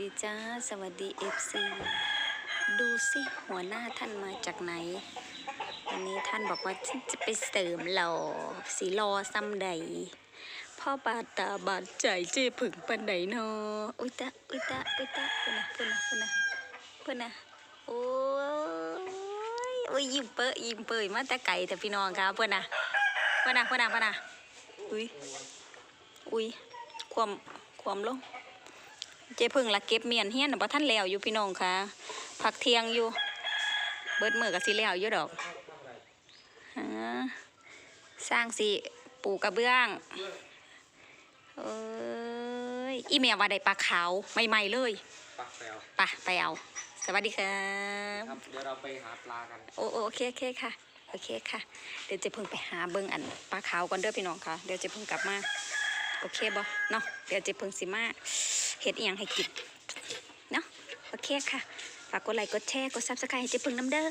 ดีจ้า สวัสดีเอฟซีดูสิหัวหน้าท่านมาจากไหน วันนี้ท่านบอกว่าฉันจะไปเสริมหล่อสีรอซ้ำใดพ่อบาดตาบาดใจเจ๊ผึ่งปันไหนเนาะอุ้ยตะอุ้ยตะอุ้ยตะเพื่อนนะเพื่อนนะเพื่อนนะเพื่อนนะโอ้ยโอ้ยยิ้มเปอะยิ้มเปยมาแต่ไก่แต่พี่น้องครับเพื่อนนะเพื่อนนะเพื่อนนะเพื่อนนะอุ้ยอุ้ยความความลง เจ๊พึ่งละเก็บเมียนเฮียนน่ะบ่ท่านแล้วอยู่พี่น้องค่ะพักเที่ยงอยู่ เบิดมือก็สิแล้วอยู่ดอกฮะสร้างสิปูกระเบื้องเอ้ยอีเมียว่าได้ปลาขาวใหม่ๆเลยปักแปลวไปไปเอาสวัสดีครับครับเดี๋ยวเราไปหาปลากันโอโอโอเคโอเคค่ะโอเคค่ะ เดี๋ยวเจะเพิ่งไปหาเบิ่งอันปลาขาวก่อนเด้อพี่น้องค่ะ เดี๋ยวเจะเพิ่งกลับมา โอเคบ่เนาะเดี๋ยวเจ๊เพิ่งสิมาเฮ็ดอีหยังให้กินเนาะโอเคค่ะฝากกดไลค์กดแชร์กดซับสไครต์ให้เจ๊เพิ่งน้ำเด้อ